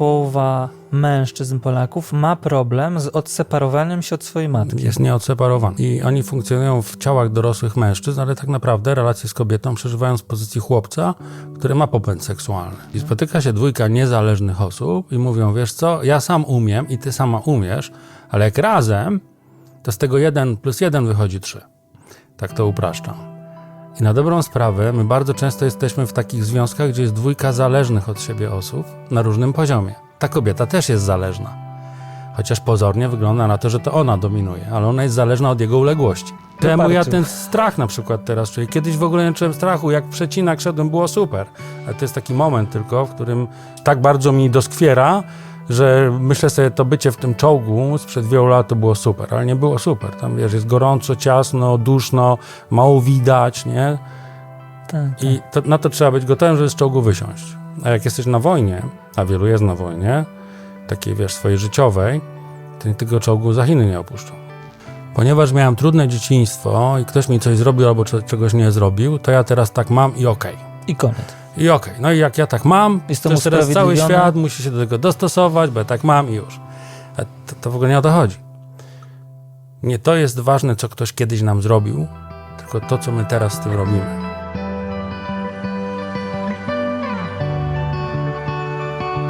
połowa mężczyzn Polaków ma problem z odseparowaniem się od swojej matki. jest nieodseparowany. I oni funkcjonują w ciałach dorosłych mężczyzn, ale tak naprawdę relacje z kobietą przeżywają z pozycji chłopca, który ma popęd seksualny. I spotyka się dwójka niezależnych osób i mówią, wiesz co, ja sam umiem i ty sama umiesz, ale jak razem, to z tego jeden plus jeden wychodzi trzy. Tak to upraszczam. I na dobrą sprawę, my bardzo często jesteśmy w takich związkach, gdzie jest dwójka zależnych od siebie osób na różnym poziomie. Ta kobieta też jest zależna. Chociaż pozornie wygląda na to, że to ona dominuje, ale ona jest zależna od jego uległości. Temu ja ten strach na przykład teraz czuję. Kiedyś w ogóle nie czułem strachu, jak przecinak szedłem, było super. Ale to jest taki moment tylko, w którym tak bardzo mi doskwiera, że myślę sobie, to bycie w tym czołgu sprzed wielu lat to było super, ale nie było super. Tam wiesz, jest gorąco, ciasno, duszno, mało widać, nie? Tak. I to, na to trzeba być gotowym, żeby z czołgu wysiąść. A jak jesteś na wojnie, a wielu jest na wojnie, takiej wiesz, swojej życiowej, to tego czołgu za Chiny nie opuszczą. Ponieważ miałem trudne dzieciństwo i ktoś mi coś zrobił albo cze- czegoś nie zrobił, to ja teraz tak mam i okej. I koniec. I okej. No i jak ja tak mam, Jestem to teraz cały świat musi się do tego dostosować, bo ja tak mam i już. A to, to w ogóle nie o to chodzi. Nie to jest ważne, co ktoś kiedyś nam zrobił, tylko to, co my teraz z tym robimy.